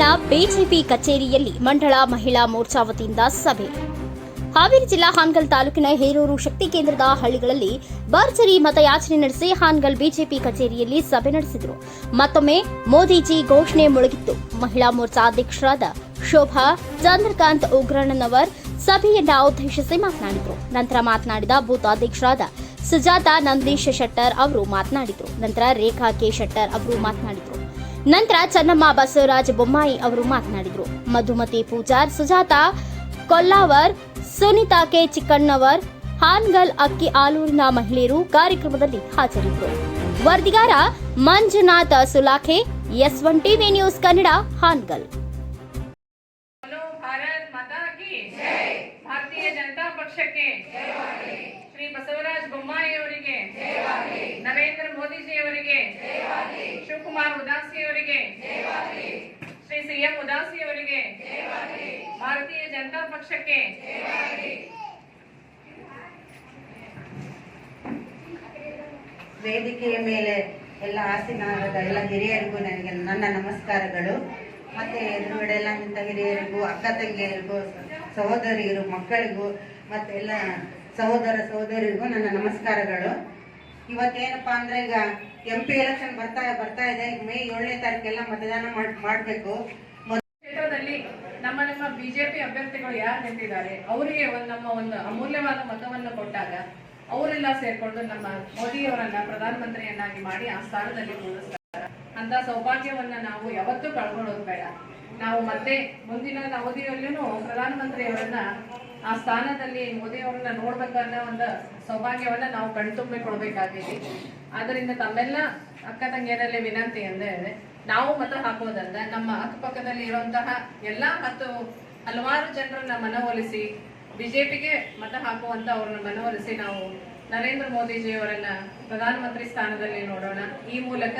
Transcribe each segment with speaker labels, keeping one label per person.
Speaker 1: BJP ಕಚೇರಿಯಲ್ಲಿ ಮಂಡಳ ಮಹಿಳಾ ಮೋರ್ಚಾ ವತಿಯಿಂದ ಸಭೆ. ಹಾವೇರಿ ಜಿಲ್ಲಾ ಹಾನಗಲ್ ತಾಲೂಕಿನ ಹೇರೂರು ಶಕ್ತಿ ಕೇಂದ್ರದ ಹಳ್ಳಿಗಳಲ್ಲಿ ಭರ್ಜರಿ ಮತಯಾಚನೆ ನಡೆಸಿ ಹಾನಗಲ್ ಬಿಜೆಪಿ ಕಚೇರಿಯಲ್ಲಿ ಸಭೆ ನಡೆಸಿದರು. ಮತ್ತೊಮ್ಮೆ ಮೋದಿಜಿ ಘೋಷಣೆ ಮುಳುಗಿತ್ತು. ಮಹಿಳಾ ಮೋರ್ಚಾ ಅಧ್ಯಕ್ಷರಾದ ಶೋಭಾ, ಚಂದ್ರಕಾಂತ್ ಉಗ್ರಣ್ಣನವರ್ ಸಭೆಯನ್ನ ಉದ್ದೇಶಿಸಿ ಮಾತನಾಡಿದರು. ನಂತರ ಮಾತನಾಡಿದ ಬೂತ್ ಅಧ್ಯಕ್ಷರಾದ ಸುಜಾತಾ ನಂದೀಶ್ ಶೆಟ್ಟರ್ ಅವರು ಮಾತನಾಡಿದರು. ನಂತರ ರೇಖಾ ಕೆ. ಶೆಟ್ಟರ್ ಅವರು ಮಾತನಾಡಿದರು. ನಂತರ ಚನ್ನಮ್ಮ ಬಸವರಾಜ ಬೊಮ್ಮಾಯಿ ಅವರು ಮಾತನಾಡಿದರು. ಮಧುಮತಿ ಪೂಜಾರ್, ಸುಜಾತ, ಕೊಲ್ಲಾವರ್, ಸುನಿತಾ ಕೆ ಚಿಕ್ಕಣ್ಣವರ್, ಹಾನ್ಗಲ್ ಅಕ್ಕಿ ಆಲೂರಿನ ಮಹಿಳೆಯರು ಕಾರ್ಯಕ್ರಮದಲ್ಲಿ ಹಾಜರಿದ್ದರು. ವರದಿಗಾರ Manjunath Sulakhe S one TV news Kannada, Hangal.
Speaker 2: Bharatiya Janata ಪಕ್ಷಕ್ಕೆ ಶಿವಕುಮಾರ್ ಉದಾಸಿಯವರಿಗೆ. ಶ್ರೀ ಸಿ ಎಂ ಉದಾಸಿ ಅವರಿಗೆ ಭಾರತೀಯ ಜನತಾ ಪಕ್ಷಕ್ಕೆ.
Speaker 3: ವೇದಿಕೆಯ ಮೇಲೆ ಎಲ್ಲ ಆಸೀನರಾದ ಎಲ್ಲ ಹಿರಿಯರಿಗೂ ನನಗೆ ನನ್ನ ನಮಸ್ಕಾರಗಳು. ಮತ್ತೆ ಎದುರುಗಡೆ ಎಲ್ಲ ನಿಂತ ಹಿರಿಯರಿಗೂ ಅಕ್ಕ ತಂಗಿಯರಿಗೂ ಸಹೋದರಿಯರು ಮಕ್ಕಳಿಗೂ ಮತ್ತೆ ಎಲ್ಲ ಸಹೋದರ ಸಹೋದರಿಗೂ ನನ್ನ ನಮಸ್ಕಾರಗಳು. ಇವತ್ತೇನಪ್ಪಾ ಅಂದ್ರೆ ಈಗ ಎಂ ಪಿ ಎಲೆಕ್ಷನ್ ಬರ್ತಾ ಬರ್ತಾ ಇದೆ. ಮೇ ಏಳನೇ ತಾರೀಕೆಲ್ಲ ಮತದಾನ ಮಾಡಬೇಕು.
Speaker 2: ಕ್ಷೇತ್ರದಲ್ಲಿ ನಮ್ಮ ನಮ್ಮ ಬಿಜೆಪಿ ಅಭ್ಯರ್ಥಿಗಳು ಯಾರು ನಿಂತಿದ್ದಾರೆ? ಅವರಿಗೆ ಒಂದು ನಮ್ಮ ಒಂದು ಅಮೂಲ್ಯವಾದ ಮತವನ್ನು ಕೊಟ್ಟಾಗ ಅವರೆಲ್ಲ ಸೇರ್ಕೊಂಡು ನಮ್ಮ ಮೋದಿಯವರನ್ನ ಪ್ರಧಾನಮಂತ್ರಿಯನ್ನಾಗಿ ಮಾಡಿ ಆ ಸ್ಥಾನದಲ್ಲಿ ಕೂರಿಸ್ತಾರೆ ಅಂತ ಸೌಭಾಗ್ಯವನ್ನ ನಾವು ಯಾವತ್ತೂ ಕಳ್ಕೊಳ್ಳೋದು ಬೇಡ ನಾವು ಮತ್ತೆ ಮುಂದಿನ ಅವಧಿಯಲ್ಲೂ ಪ್ರಧಾನಮಂತ್ರಿಯವರನ್ನ ಆ ಸ್ಥಾನದಲ್ಲಿ ಮೋದಿಯವರನ್ನ ನೋಡ್ಬೇಕನ್ನೋ ಒಂದು ಸೌಭಾಗ್ಯವನ್ನ ನಾವು ಕಣ್ತುಂಬಿಕೊಳ್ಬೇಕಾಗಿದೆ. ಆದ್ರಿಂದ ತಮ್ಮೆಲ್ಲ ಅಕ್ಕ ತಂಗಿಯರಲ್ಲಿ ವಿನಂತಿ ಅಂದ್ರೆ ನಾವು ಮತ ಹಾಕೋದಲ್ಲ, ನಮ್ಮ ಅಕ್ಕಪಕ್ಕದಲ್ಲಿ ಇರುವಂತಹ ಎಲ್ಲಾ ಹತ್ತು ಹಲವಾರು ಜನರನ್ನ ಮನವೊಲಿಸಿ ಬಿಜೆಪಿಗೆ ಮತ ಹಾಕುವಂತ ಅವ್ರನ್ನ ಮನವೊಲಿಸಿ ನಾವು ನರೇಂದ್ರ ಮೋದಿಜಿಯವರನ್ನ ಪ್ರಧಾನಮಂತ್ರಿ ಸ್ಥಾನದಲ್ಲಿ ನೋಡೋಣ. ಈ ಮೂಲಕ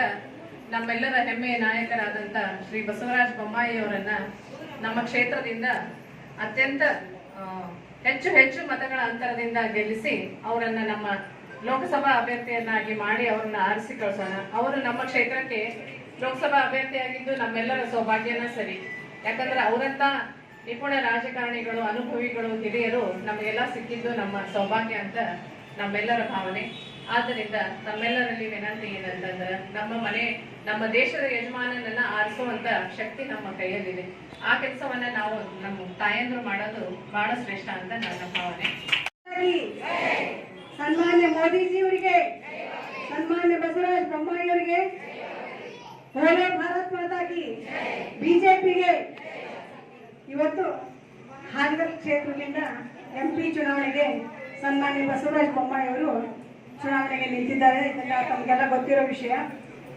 Speaker 2: ನಮ್ಮೆಲ್ಲರ ಹೆಮ್ಮೆಯ ನಾಯಕರಾದಂತ ಶ್ರೀ ಬಸವರಾಜ ಬೊಮ್ಮಾಯಿಯವರನ್ನ ನಮ್ಮ ಕ್ಷೇತ್ರದಿಂದ ಅತ್ಯಂತ ಹೆಚ್ಚು ಹೆಚ್ಚು ಮತಗಳ ಅಂತರದಿಂದ ಗೆಲ್ಲಿಸಿ ಅವರನ್ನ ನಮ್ಮ ಲೋಕಸಭಾ ಅಭ್ಯರ್ಥಿಯನ್ನಾಗಿ ಮಾಡಿ ಅವರನ್ನ ಆರಿಸಿ ಕಳಿಸೋಣ. ಅವರು ನಮ್ಮ ಕ್ಷೇತ್ರಕ್ಕೆ ಲೋಕಸಭಾ ಅಭ್ಯರ್ಥಿಯಾಗಿದ್ದು ನಮ್ಮೆಲ್ಲರ ಸೌಭಾಗ್ಯನ ಸರಿ. ಯಾಕಂದ್ರೆ ಅವರಂತ ನಿಪುಣ ರಾಜಕಾರಣಿಗಳು, ಅನುಭವಿಗಳು, ಹಿರಿಯರು ನಮಗೆಲ್ಲ ಸಿಕ್ಕಿದ್ದು ನಮ್ಮ ಸೌಭಾಗ್ಯ ಅಂತ ನಮ್ಮೆಲ್ಲರ ಭಾವನೆ. ಆದ್ದರಿಂದ ತಮ್ಮೆಲ್ಲರಲ್ಲಿ ವಿನಂತಿ ಏನಂತಂದ್ರೆ ನಮ್ಮ ಮನೆ, ನಮ್ಮ ದೇಶದ ಯಜಮಾನನನ್ನ ಆರಿಸುವಂತ ಶಕ್ತಿ ನಮ್ಮ ಕೈಯಲ್ಲಿದೆ. ಆ ಕೆಲಸವನ್ನ ನಾವು ನಮ್ಮ ತಾಯಂದ್ರು ಮಾಡೋದು ಬಹಳ ಶ್ರೇಷ್ಠ ಅಂತ ನನ್ನ ಭಾವನೆ.
Speaker 4: ಸನ್ಮಾನ್ಯ ಮೋದಿಜಿಯವರಿಗೆ, ಸನ್ಮಾನ್ಯ ಬಸವರಾಜ ಬೊಮ್ಮಾಯಿಯವರಿಗೆ ಬೋಲೋ ಭಾರತ್ ಮಾತಾಗಿ ಬಿಜೆಪಿಗೆ. ಇವತ್ತು ಹಾನಗಲ್ ಕ್ಷೇತ್ರದಿಂದ ಎಂ ಪಿ ಚುನಾವಣೆಗೆ ಸನ್ಮಾನ್ಯ ಬಸವರಾಜ ಬೊಮ್ಮಾಯಿಯವರು ಚುನಾವಣೆಗೆ ನಿಂತಿದ್ದಾರೆ. ಇದೆಲ್ಲ ತಮಗೆಲ್ಲ ಗೊತ್ತಿರೋ ವಿಷಯ.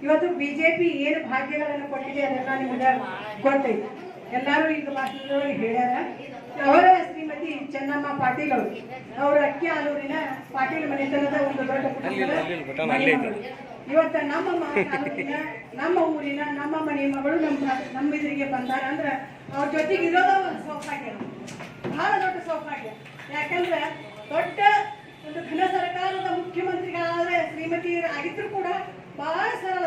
Speaker 4: ಇವತ್ತು ಬಿಜೆಪಿ ಏನು ಭಾಗ್ಯಗಳನ್ನು ಕೊಟ್ಟಿದೆ ಅದೆಲ್ಲ ನಿಮಗೆ ಗೊತ್ತೈತೆ. ಎಲ್ಲರೂ ಈಗ ಭಾಷಣದೊಳಗೆ ಹೇಳ್ಯಾರ. ಅವರ ಶ್ರೀಮತಿ ಚೆನ್ನಮ್ಮ ಪಾಟೀಲ್ ಅವರು ಅವರು ಅಕ್ಕಿ ಆಲೂರಿನ ಪಾಟೀಲ್ ಮನೆತನದ ಒಂದು ದೊಡ್ಡ. ಇವತ್ತ ನಮ್ಮ ನಮ್ಮ ಊರಿನ ನಮ್ಮ ಮನೆ ಮಗಳು ನಮ್ಮ ನಮ್ಮ ಇದ್ರಿಗೆ ಬಂದಾರ ಅಂದ್ರ ಅವ್ರ ಜೊತೆಗೆ ಇರೋದ ಒಂದು ಸೌಭಾಗ್ಯ. ಬಹಳ ದೊಡ್ಡ ಸೌಭಾಗ್ಯ. ಯಾಕಂದ್ರೆ ದೊಡ್ಡ ಒಂದು ಘನ ಸರ್ಕಾರದ ಮುಖ್ಯಮಂತ್ರಿಗಳಾದ್ರೆ ಶ್ರೀಮತಿ ಆಗಿದ್ರು ಕೂಡ ಬಹಳ ಸರಳ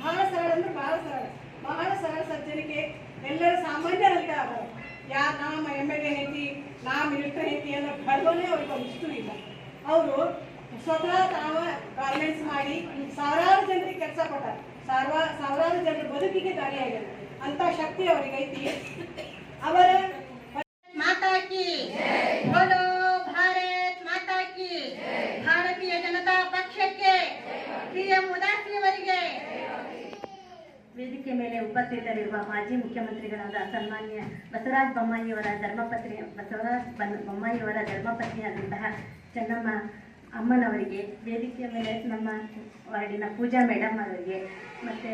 Speaker 4: ಬಹಳ ಸರಳ ಅಂದ್ರೆ ಬಹಳ ಸರಳ. ಬಹಳ ಸರಳ ಸಜ್ಜನಿಕೆ. ಎಲ್ಲರ ಸಾಮಾನ್ಯರಂತೆ ಅದಾರ ಯಾ ನಮ್ಮ ಎಂ ಎಲ್ ಎ ಐತಿ ನಾ ಮಿನಿಸ್ಟರ್ ಐತಿ ಅನ್ನೋ ಭರವನೆ ಅವ್ರಿಗೆ ಇಷ್ಟು ಇಲ್ಲ. ಅವರು ಸ್ವತಃ ತಾವ ಗಾರ್ಮೆಂಟ್ಸ್ ಮಾಡಿ ಸಾವಿರಾರು ಜನರಿಗೆ ಕೆಲಸ ಕೊಟ್ಟಾರ. ಸಾವಿರ ಸಾವಿರಾರು ಜನರ ಬದುಕಿಗೆ ದಾರಿಯಾಗ್ಯದ ಅಂತ ಶಕ್ತಿ ಅವ್ರಿಗೆ ಐತಿ ಅವರ
Speaker 5: ವೇದಿಕೆ ಮೇಲೆ ಉಪಸ್ಥಿತರಿರುವ ಮಾಜಿ ಮುಖ್ಯಮಂತ್ರಿಗಳಾದ ಸನ್ಮಾನ್ಯ ಬಸವರಾಜ ಬೊಮ್ಮಾಯಿಯವರ ಧರ್ಮಪತ್ನಿ, ಬಸವರಾಜ್ ಬೊಮ್ಮಾಯಿಯವರ ಧರ್ಮಪತ್ನಿಯಾದಂತಹ ಚೆನ್ನಮ್ಮ ಅಮ್ಮನವರಿಗೆ, ವೇದಿಕೆಯ ಮೇಲೆ ನಮ್ಮ ವಾರ್ಡಿನ ಪೂಜಾ ಮೇಡಮ್ ಅವರಿಗೆ, ಮತ್ತು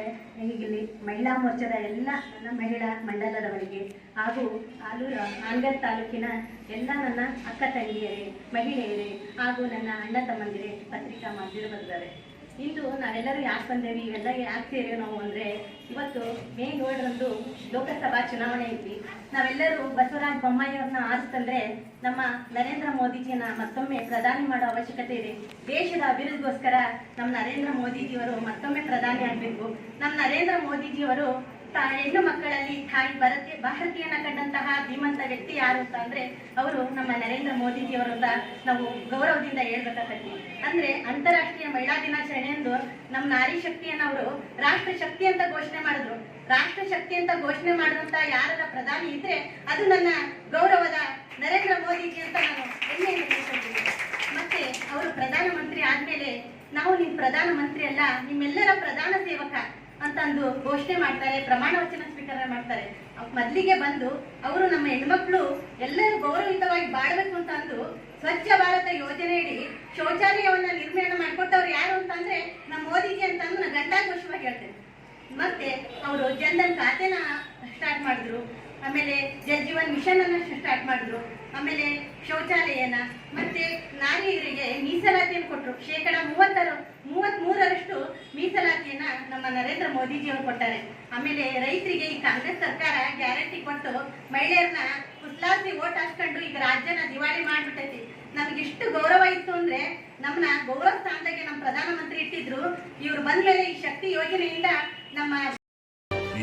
Speaker 5: ಇಲ್ಲಿ ಮಹಿಳಾ ಮೋರ್ಚಾದ ಎಲ್ಲ ನನ್ನ ಮಹಿಳಾ ಮಂಡಲದವರಿಗೆ ಹಾಗೂ ಆಲೂರು ಆಂಗಲ್ ತಾಲೂಕಿನ ಎಲ್ಲ ನನ್ನ ಅಕ್ಕ ತಂಗಿಯರೇ, ಮಹಿಳೆಯರೇ ಹಾಗೂ ನನ್ನ ಅಣ್ಣ ತಮ್ಮಂದಿರೇ ಪತ್ರಿಕಾ ಮಾಧ್ಯಮದವರೇ. ಇಂದು ನಾವೆಲ್ಲರೂ ಯಾಕೆ ಬಂದೇವಿ? ಇವೆಲ್ಲ ಯಾಕೆ ಸೇರಿವೆ ನಾವು ಅಂದ್ರೆ ಇವತ್ತು ಮೇ ಏಳರಂದು ಲೋಕಸಭಾ ಚುನಾವಣೆ ಐತಿ. ನಾವೆಲ್ಲರೂ ಬಸವರಾಜ ಬೊಮ್ಮಾಯಿಯವ್ರನ್ನ ಆರಿಸ್ತಂದ್ರೆ ನಮ್ಮ ನರೇಂದ್ರ ಮೋದಿಜಿಯನ್ನ ಮತ್ತೊಮ್ಮೆ ಪ್ರಧಾನಿ ಮಾಡೋ ಅವಶ್ಯಕತೆ ಇದೆ. ದೇಶದ ಅಭಿವೃದ್ಧಿಗೋಸ್ಕರ ನಮ್ಮ ನರೇಂದ್ರ ಮೋದಿಜಿಯವರು ಮತ್ತೊಮ್ಮೆ ಪ್ರಧಾನಿ ಆಗ್ಬೇಕು. ನಮ್ಮ ನರೇಂದ್ರ ಮೋದಿಜಿಯವರು ಹೆಣ್ಣು ಮಕ್ಕಳಲ್ಲಿ ತಾಯಿ ಭಾರತೀಯ ಭಾರತೀಯನ ಕಂಡಂತಹ ಧೀಮಂತ ವ್ಯಕ್ತಿ ಯಾರು ಅಂತ ಅಂದ್ರೆ ಅವರು ನಮ್ಮ ನರೇಂದ್ರ ಮೋದಿಜಿಯವರನ್ನ ನಾವು ಗೌರವದಿಂದ ಹೇಳ್ಬೇಕಾಗತ್ತೆ ಅಂದ್ರೆ ಅಂತಾರಾಷ್ಟ್ರೀಯ ಮಹಿಳಾ ದಿನಾಚರಣೆಯಂದು ನಮ್ಮ ನಾರಿ ಶಕ್ತಿಯನ್ನ ಅವರು ರಾಷ್ಟ್ರ ಶಕ್ತಿ ಅಂತ ಘೋಷಣೆ ಮಾಡಿದ್ರು. ರಾಷ್ಟ್ರ ಶಕ್ತಿ ಅಂತ ಘೋಷಣೆ ಮಾಡಿದಂತ ಯಾರ ಪ್ರಧಾನಿ ಇದ್ರೆ ಅದು ನನ್ನ ಗೌರವದ ನರೇಂದ್ರ ಮೋದಿಜಿ ಅಂತ ನಾನು ಹೆಮ್ಮೆಯಿಂದ ಮತ್ತೆ ಅವರು ಪ್ರಧಾನಮಂತ್ರಿ ಆದ್ಮೇಲೆ ನಾವು ನಿಮ್ ಪ್ರಧಾನ ಮಂತ್ರಿ ಅಲ್ಲ, ನಿಮ್ಮೆಲ್ಲರ ಪ್ರಧಾನ ಸೇವಕ. ಅಂತ ಅಂದು ಘೋಷಣೆ ಮಾಡ್ತಾರೆ, ಪ್ರಮಾಣ ವಚನ ಸ್ವೀಕಾರ ಮಾಡ್ತಾರೆ. ಮೊದ್ಲಿಗೆ ಬಂದು ಅವರು ನಮ್ಮ ಹೆಣ್ಮಕ್ಳು ಎಲ್ಲರೂ ಗೌರವಯುತವಾಗಿ ಬಾಳ್ಬೇಕು ಅಂತ ಅಂದು ಸ್ವಚ್ಛ ಭಾರತ ಯೋಜನೆಯಡಿ ಶೌಚಾಲಯವನ್ನ ನಿರ್ಮಾಣ ಮಾಡಿಕೊಟ್ಟವ್ರು ಯಾರು ಅಂತಂದ್ರೆ ನಮ್ಮ ಮೋದಿಜಿ ಅಂತ ಅಂದು ನಾನು ಗಂಟಾಘೋಷವಾಗಿ ಹೇಳ್ತೇನೆ. ಮತ್ತೆ ಅವರು ಜನ್ಧನ್ ಖಾತೆನ ಸ್ಟಾರ್ಟ್ ಮಾಡಿದ್ರು. ಆಮೇಲೆ ಜಲ್ ಜೀವನ್ ಮಿಷನ್ ಅನ್ನ ಸ್ಟಾರ್ಟ್ ಮಾಡಿದ್ರು. ಆಮೇಲೆ ಶೌಚಾಲಯನ, ಮತ್ತೆ ನಾರಿಯರಿಗೆ ಮೀಸಲಾತಿಯನ್ನು ಕೊಟ್ಟರು ಶೇಕಡ ಮೂವತ್ತರ ಮೂವತ್ತ್ ಮೂರರಷ್ಟು ಮೀಸಲಾತಿಯನ್ನ ನಮ್ಮ ನರೇಂದ್ರ ಮೋದಿಜಿ ಅವರು ಕೊಟ್ಟಾರೆ. ಆಮೇಲೆ ರೈತರಿಗೆ ಈ ಕಾಂಗ್ರೆಸ್ ಸರ್ಕಾರ ಗ್ಯಾರಂಟಿ ಕೊಟ್ಟು ಮಹಿಳೆಯರನ್ನ ಕುತ್ಲಾಸಿ ಓಟ್ ಹಾಕ್ಕೊಂಡು ಈಗ ರಾಜ್ಯನ ದಿವಾಳಿ ಮಾಡಿಬಿಟ್ಟೈತಿ. ನಮ್ಗೆ ಇಷ್ಟು ಗೌರವ ಇತ್ತು ಅಂದ್ರೆ ನಮ್ಮನ್ನ ಗೌರವ ಸ್ಥಾನದಾಗೆ ನಮ್ಮ ಪ್ರಧಾನಮಂತ್ರಿ ಇಟ್ಟಿದ್ರು. ಇವ್ರು ಬಂದ್ಮೇಲೆ ಈ ಶಕ್ತಿ ಯೋಜನೆಯಿಂದ ನಮ್ಮ